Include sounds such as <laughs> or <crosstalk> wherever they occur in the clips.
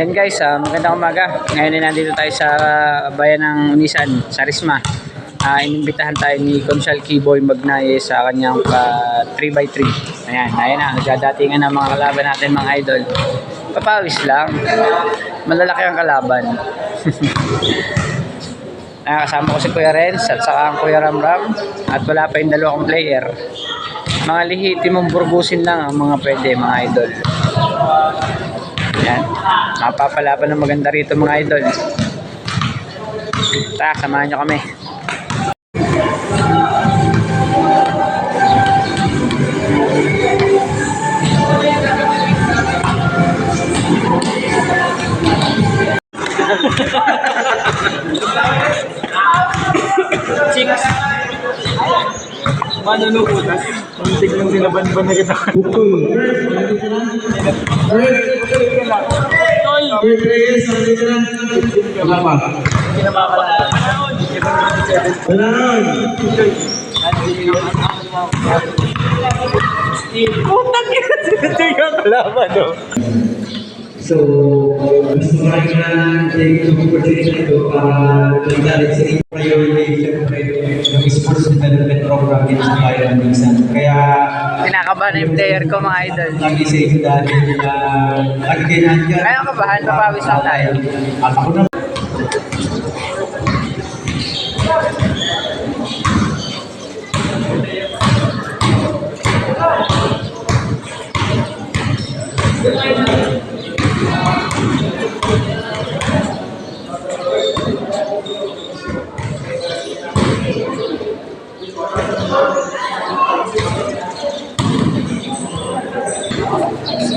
Yan guys, ah, magandang umaga. Ngayon ay nandito tayo sa ah, bayan ng Unisan, sa Risma. Ah, inimbitahan tayo ni Conchal Keyboy Magnaye sa kanyang pa 3x3. Ayan, ayan na, nagdadatingan ng mga kalaban natin mga idol. Papawis lang. Malalaki ang kalaban. <laughs> Ah, kasama ko si Kuya Renz at saka ang Kuya Ramram at wala pa yung dalawang player. Mga lihitimong burgusin lang ang mga pwede mga idol. Yan. Mapapalaban ng maganda rito mga idol. Tara, samahan nyo kami. Manunukutas. Muntik lang sinaban-ban na kita. Kenapa? Benar. Putang ina, sinadya ang kalaban, no? So, gusto ko rin na take itong opportunity na ito para magdalik sa inyong priority siyempre ng sports development program dito sa bayan Minsan. Kaya, Kinakabahan na yung player ko mga idol. lagi sa inyo dahil na nagkinahan ka. Kaya kabahan, papawis lang tayo. At ako na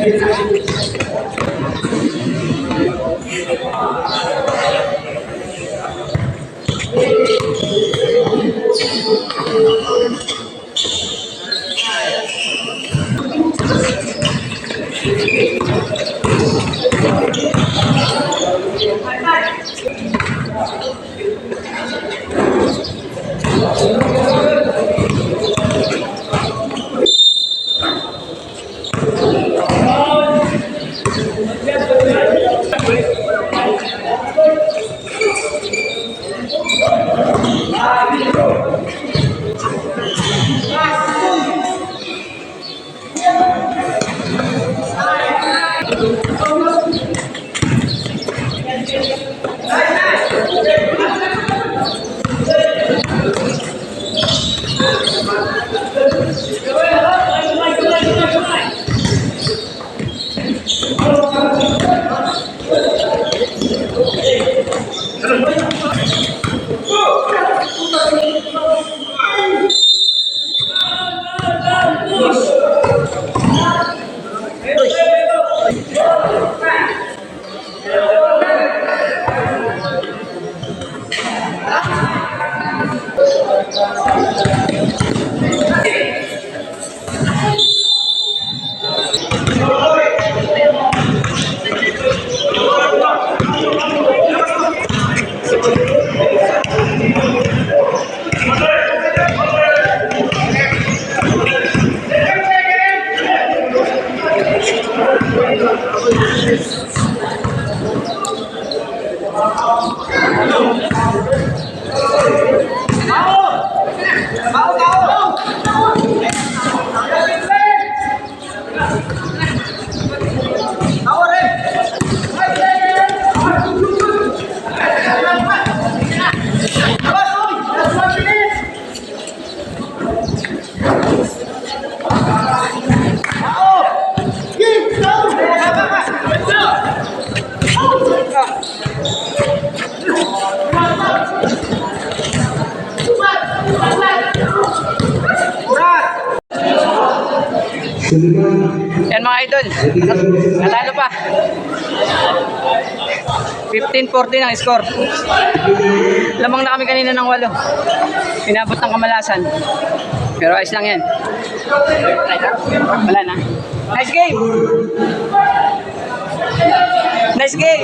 あっ! Давай, Hello. Yan mga idol. Natalo pa. 15-14 ang score. Lamang na kami kanina ng walo. Inabot ng kamalasan. Pero ayos lang yan. Wala na. Nice game! Nice game!